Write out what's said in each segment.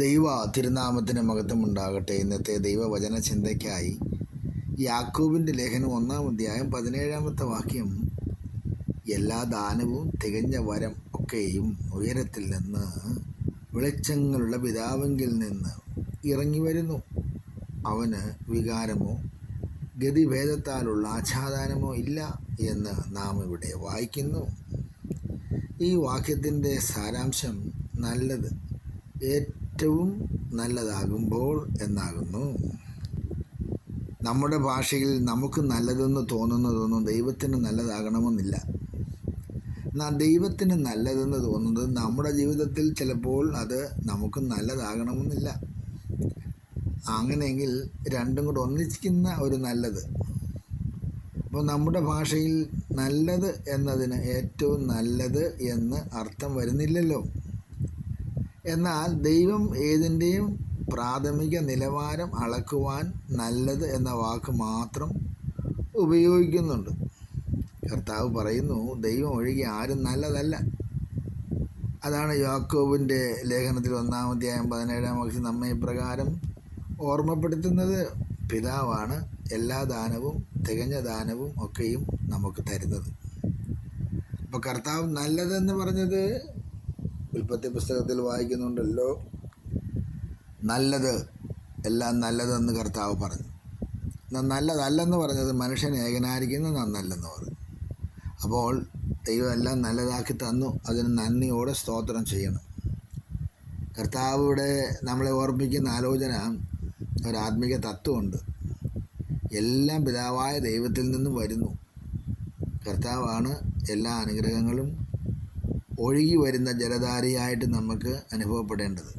ദൈവ തിരുനാമത്തിന് മഹത്വം ഉണ്ടാകട്ടെ. ഇന്നത്തെ ദൈവവചന ചിന്തയ്ക്കായി യാക്കൂബിന്റെ ലേഖനം ഒന്നാം അധ്യായം പതിനേഴാമത്തെ വാക്യം എല്ലാ ദാനവും തികഞ്ഞ വരം ഒക്കെയും ഉയരത്തിൽ നിന്ന് വെളിച്ചങ്ങളുള്ള പിതാവെങ്കിൽ നിന്ന് ഇറങ്ങി വരുന്നു. അവന് വികാരമോ ഗതിഭേദത്താലുള്ള ആച്ഛാദാനമോ ഇല്ല എന്ന് നാം ഇവിടെ വായിക്കുന്നു. ഈ വാക്യത്തിന്റെ സാരാംശം നല്ലത്. ഏറ്റവും നല്ലതാകുമ്പോൾ എന്നാകുന്നു. നമ്മുടെ ഭാഷയിൽ നമുക്ക് നല്ലതെന്ന് തോന്നുന്നതൊന്നും ദൈവത്തിന് നല്ലതാകണമെന്നില്ല. എന്നാൽ ദൈവത്തിന് നല്ലതെന്ന് തോന്നുന്നത് നമ്മുടെ ജീവിതത്തിൽ ചിലപ്പോൾ അത് നമുക്ക് നല്ലതാകണമെന്നില്ല. അങ്ങനെയെങ്കിൽ രണ്ടും കൂടെ ഒന്നിക്കുന്ന ഒരു നല്ലത്. അപ്പോൾ നമ്മുടെ ഭാഷയിൽ നല്ലത് എന്നതിന് ഏറ്റവും നല്ലത് എന്ന് അർത്ഥം വരുന്നില്ലല്ലോ. എന്നാൽ ദൈവം ഏതിന്റെയും പ്രാഥമിക നിലവാരം അളക്കുവാൻ നല്ലത് എന്ന വാക്ക് മാത്രം ഉപയോഗിക്കുന്നുണ്ട്. കർത്താവ് പറയുന്നു ദൈവം ഒഴികെ ആരും നല്ലതല്ല. അതാണ് യാക്കോബിന്റെ ലേഖനത്തിൽ ഒന്നാമധ്യായം പതിനേഴാം വർഷം നമ്മെ ഇപ്രകാരം ഓർമ്മപ്പെടുത്തുന്നത്. പിതാവാണ് എല്ലാ ദാനവും തികഞ്ഞ ദാനവും ഒക്കെയും നമുക്ക് തരുന്നത്. അപ്പോൾ കർത്താവ് നല്ലതെന്ന് പറഞ്ഞത് ഉൽപ്പത്തി പുസ്തകത്തിൽ വായിക്കുന്നുണ്ടല്ലോ. നല്ലത് എല്ലാം നല്ലതെന്ന് കർത്താവ് പറഞ്ഞു. എന്നാൽ നല്ലതല്ലെന്ന് പറഞ്ഞത് മനുഷ്യൻ ഏകനായിരിക്കുന്ന നന്നല്ലെന്ന് പറഞ്ഞു. അപ്പോൾ ദൈവം എല്ലാം നല്ലതാക്കി തന്നു അതിന് നന്ദിയോടെ സ്തോത്രം ചെയ്യണം. കർത്താവ് ഇവിടെ നമ്മളെ ഓർമ്മിക്കുന്ന ആലോചന ഒരാത്മീക തത്വമുണ്ട്. എല്ലാം പിതാവായ ദൈവത്തിൽ നിന്നും വരുന്നു. കർത്താവാണ് എല്ലാ അനുഗ്രഹങ്ങളും ഒഴുകി വരുന്ന ജലധാരയായിട്ട് നമുക്ക് അനുഭവപ്പെടേണ്ടത്.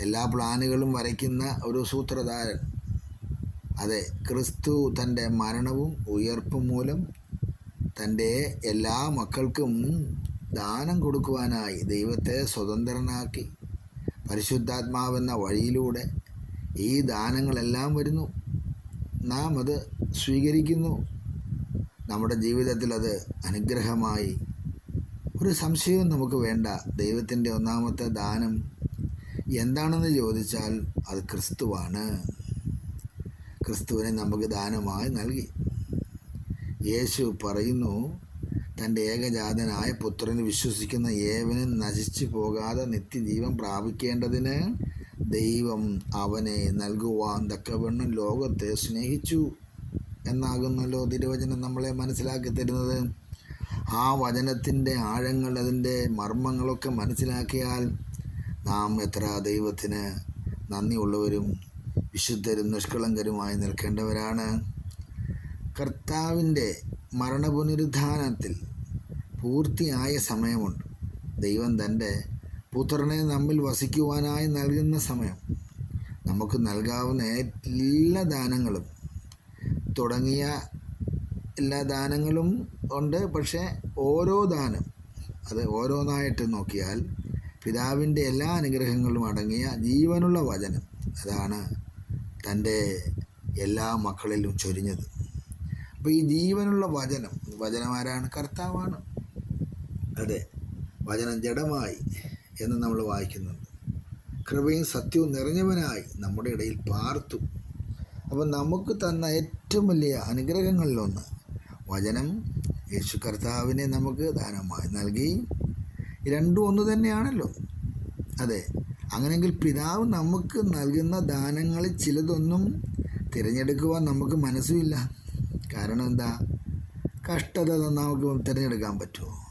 എല്ലാ പ്ലാനുകളും വരയ്ക്കുന്ന ഒരു സൂത്രധാരൻ. അതെ ക്രിസ്തു തന്റെ മരണവും ഉയർപ്പും മൂലം തന്റെ എല്ലാ മക്കൾക്കും ദാനം കൊടുക്കുവാനായി ദൈവത്തെ സ്വതന്ത്രനാക്കി പരിശുദ്ധാത്മാവെന്ന വഴിയിലൂടെ ഈ ദാനങ്ങളെല്ലാം വരുന്നു. നാം അത് സ്വീകരിക്കുന്നു. നമ്മുടെ ജീവിതത്തിൽ അത് അനുഗ്രഹമായി ഒരു സംശയവും നമുക്ക് വേണ്ട. ദൈവത്തിന്റെ ഒന്നാമത്തെ ദാനം എന്താണെന്ന് ചോദിച്ചാൽ അത് ക്രിസ്തുവാണ്. ക്രിസ്തുവിനെ നമുക്ക് ദാനമായി നൽകി. യേശു പറയുന്നു തന്റെ ഏകജാതനായ പുത്രന് വിശ്വസിക്കുന്ന ഏവനും നശിച്ചു പോകാതെ നിത്യജീവൻ പ്രാപിക്കേണ്ടതിന് ദൈവം അവനെ നൽകുവാൻ തക്കവണ്ണം ലോകത്തെ സ്നേഹിച്ചു എന്നാകുന്നല്ലോ തിരുവചനം നമ്മളെ മനസ്സിലാക്കി തരുന്നത്. ആ വചനത്തിന്റെ ആഴങ്ങൾ അതിന്റെ മർമ്മങ്ങളൊക്കെ മനസ്സിലാക്കിയാൽ നാം എത്ര ദൈവത്തിന് നന്ദിയുള്ളവരും വിശുദ്ധരും നിഷ്കളങ്കരുമായി നിൽക്കേണ്ടവരാണ്. കർത്താവിന്റെ മരണപുനരുദ്ധാനത്തിൽ പൂർത്തിയായ സമയമുണ്ട്. ദൈവം തന്റെ പുത്രനെ നമ്മിൽ വസിക്കുവാനായി നൽകുന്ന സമയം. നമുക്ക് നൽകാവുന്ന എല്ലാ ദാനങ്ങളും തുടങ്ങിയ എല്ലാ ദാനങ്ങളും ഉണ്ട്. പക്ഷേ ഓരോ ദാനം അത് ഓരോന്നായിട്ട് നോക്കിയാൽ പിതാവിന്റെ എല്ലാ അനുഗ്രഹങ്ങളും അടങ്ങിയ ജീവനുള്ള വചനം അതാണ് തന്റെ എല്ലാ മക്കളിലും ചൊരിഞ്ഞത്. അപ്പോൾ ഈ ജീവനുള്ള വചനം വചനമാരാണ് കർത്താവാണ്. അതെ വചനം ജഡമായി എന്ന് നമ്മൾ വായിക്കുന്നുണ്ട്. കൃപയും സത്യവും നിറഞ്ഞവനായി നമ്മുടെ ഇടയിൽ പാർത്തു. അപ്പോൾ നമുക്ക് തന്ന ഏറ്റവും വലിയ അനുഗ്രഹങ്ങളിലൊന്ന് വചനം യേശു കർത്താവിനെ നമുക്ക് ദാനമായി നൽകി. രണ്ടും ഒന്ന് തന്നെയാണല്ലോ. അതെ അങ്ങനെയെങ്കിൽ പിതാവ് നമുക്ക് നൽകുന്ന ദാനങ്ങളിൽ ചിലതൊന്നും തിരഞ്ഞെടുക്കുവാൻ നമുക്ക് മനസ്സുമില്ല. കാരണം എന്താ? കഷ്ടത നമുക്ക് തിരഞ്ഞെടുക്കാൻ പറ്റുമോ?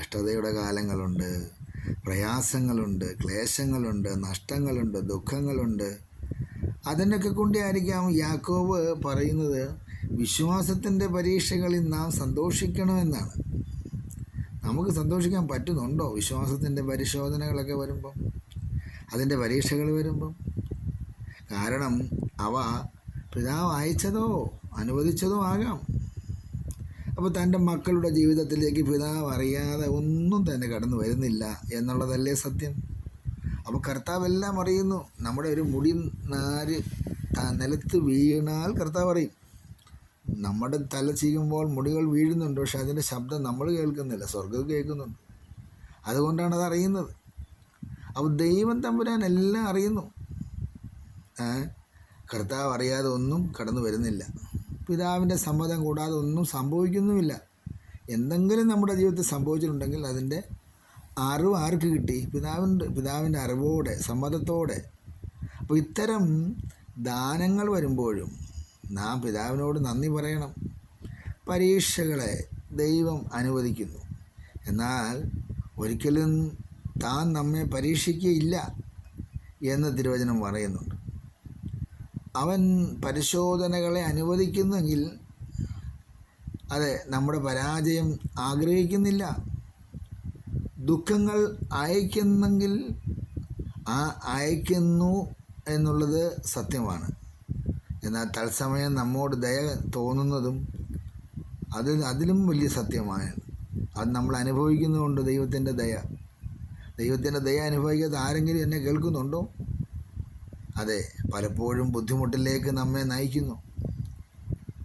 കഷ്ടതയുടെ കാലങ്ങളുണ്ട് പ്രയാസങ്ങളുണ്ട് ക്ലേശങ്ങളുണ്ട് നഷ്ടങ്ങളുണ്ട് ദുഃഖങ്ങളുണ്ട്. അതിനൊക്കെ കൊണ്ടായിരിക്കാം യാക്കോവ് പറയുന്നത് വിശ്വാസത്തിന്റെ പരീക്ഷകളിൽ നാം സന്തോഷിക്കണമെന്നാണ്. നമുക്ക് സന്തോഷിക്കാൻ പറ്റുന്നുണ്ടോ വിശ്വാസത്തിന്റെ പരിശോധനകളൊക്കെ വരുമ്പം? അതിന്റെ പരീക്ഷകൾ വരുമ്പം? കാരണം അവ പിതാവ് അയച്ചതോ അനുവദിച്ചതോ ആകാം. അപ്പോൾ തന്റെ മക്കളുടെ ജീവിതത്തിലേക്ക് പിതാവ് അറിയാതെ ഒന്നും തന്നെ കടന്നു വരുന്നില്ല എന്നുള്ളതല്ലേ സത്യം? അപ്പോൾ കർത്താവ് എല്ലാം അറിയുന്നു. നമ്മുടെ ഒരു മുടി നാര് നിലത്ത് വീണാൽ കർത്താവ് അറിയും. നമ്മുടെ തല ചീകുമ്പോൾ മുടികൾ വീഴുന്നുണ്ട് പക്ഷെ അതിന്റെ ശബ്ദം നമ്മൾ കേൾക്കുന്നില്ല സ്വർഗം കേൾക്കുന്നുണ്ട്. അതുകൊണ്ടാണ് അത് അറിയുന്നത്. അപ്പോൾ ദൈവം തമ്പുരാൻ എല്ലാം അറിയുന്നു. കർത്താവ് അറിയാതെ ഒന്നും കടന്നു വരുന്നില്ല. പിതാവിന്റെ സമ്മതം കൂടാതെ ഒന്നും സംഭവിക്കുന്നുമില്ല. എന്തെങ്കിലും നമ്മുടെ ജീവിതത്തിൽ സംഭവിച്ചിട്ടുണ്ടെങ്കിൽ അതിന്റെ അറിവ് ആർക്ക് കിട്ടി? പിതാവിന്റെ പിതാവിന്റെ അറിവോടെ സമ്മതത്തോടെ. അപ്പോൾ ഇത്തരം ദാനങ്ങൾ വരുമ്പോഴും നാം പിതാവിനോട് നന്ദി പറയണം. പരീക്ഷകളെ ദൈവം അനുവദിക്കുന്നു. എന്നാൽ ഒരിക്കലും താൻ നമ്മെ പരീക്ഷിക്കുകയില്ല എന്ന് തിരുവചനം പറയുന്നുണ്ട്. അവൻ പരിശോധനകളെ അനുവദിക്കുന്നെങ്കിൽ അതെ നമ്മുടെ പരാജയം ആഗ്രഹിക്കുന്നില്ല. ദുഃഖങ്ങൾ അയക്കുന്നെങ്കിൽ ആ അയക്കുന്നു എന്നുള്ളത് സത്യമാണ്. എന്നാൽ തത്സമയം നമ്മോട് ദയ തോന്നുന്നതും അത് അതിലും വലിയ സത്യമാണ്. അത് നമ്മൾ അനുഭവിക്കുന്നതുകൊണ്ട് ദൈവത്തിന്റെ ദയ. ദൈവത്തിന്റെ ദയ അനുഭവിക്കാത്ത ആരെങ്കിലും എന്നെ കേൾക്കുന്നുണ്ടോ? അതെ പലപ്പോഴും ബുദ്ധിമുട്ടിലേക്ക് നമ്മെ നയിക്കുന്നു.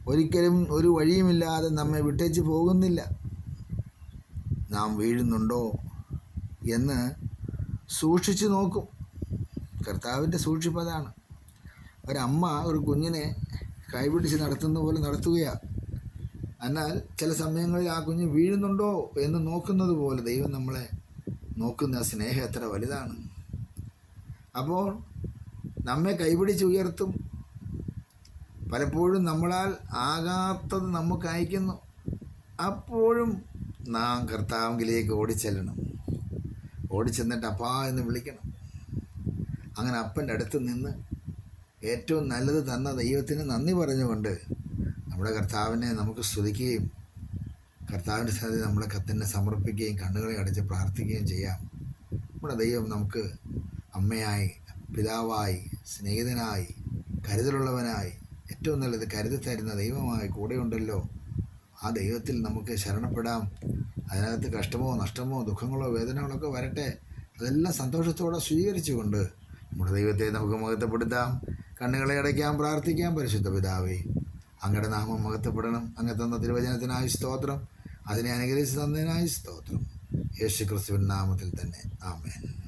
ഒരിക്കലും ഒരു വഴിയുമില്ലാതെ നമ്മെ വിട്ടേച്ച് പോകുന്നില്ല. നാം വീഴുന്നുണ്ടോ എന്ന് സൂക്ഷിച്ചു നോക്കും. കർത്താവിന്റെ സൂക്ഷിപ്പതാണ് ഒരമ്മ ഒരു കുഞ്ഞിനെ കൈപിടിച്ച് നടത്തുന്ന പോലെ നടത്തുകയാണ് എന്നാൽ ചില സമയങ്ങളിൽ ആ കുഞ്ഞ് വീഴുന്നുണ്ടോ എന്ന് നോക്കുന്നത് പോലെ ദൈവം നമ്മളെ നോക്കുന്ന സ്നേഹം എത്ര വലുതാണ്. അപ്പോൾ നമ്മെ കൈപിടിച്ച് ഉയർത്തും. പലപ്പോഴും നമ്മളാൽ ആകാത്തത് നമുക്ക് അയക്കുന്നു. അപ്പോഴും നാം കർത്താവിലേക്ക് ഓടിച്ചെല്ലണം. ഓടിച്ചെന്നിട്ട് അപ്പാ എന്ന് വിളിക്കണം. അങ്ങനെ അപ്പന്റെ അടുത്ത് നിന്ന് ഏറ്റവും നല്ലത് തന്ന ദൈവത്തിന് നന്ദി പറഞ്ഞുകൊണ്ട് നമ്മുടെ കർത്താവിനെ നമുക്ക് സ്തുതിക്കുകയും കർത്താവിന്റെ സ്ഥലത്ത് നമ്മളെ കത്തിനെ സമർപ്പിക്കുകയും കണ്ണുകളെ അടച്ച് പ്രാർത്ഥിക്കുകയും ചെയ്യാം. നമ്മുടെ ദൈവം നമുക്ക് അമ്മയായി പിതാവായി സ്നേഹിതനായി കരുതലുള്ളവനായി ഏറ്റവും നല്ലത് കരുതി തരുന്ന ദൈവമായി കൂടെയുണ്ടല്ലോ ആ ദൈവത്തിൽ നമുക്ക് ശരണപ്പെടാം. അതിനകത്ത് കഷ്ടമോ നഷ്ടമോ ദുഃഖങ്ങളോ വേദനകളൊക്കെ വരട്ടെ. അതെല്ലാം സന്തോഷത്തോടെ സ്വീകരിച്ചുകൊണ്ട് നമ്മുടെ ദൈവത്തെ നമുക്ക് മഹത്വപ്പെടുത്താം. കണ്ണുകളെ അടയ്ക്കാൻ പ്രാർത്ഥിക്കാം പരിശുദ്ധ പിതാവേ അങ്ങയുടെ നാമം മഹത്വപ്പെടണം. അങ്ങ് തന്ന തിരുവചനത്തിനായി സ്തോത്രം. അതിനെ അനുഗ്രഹിച്ച് തന്നതിനായി സ്തോത്രം. യേശു ക്രിസ്തുവിൻ നാമത്തിൽ തന്നെ. ആമേൻ.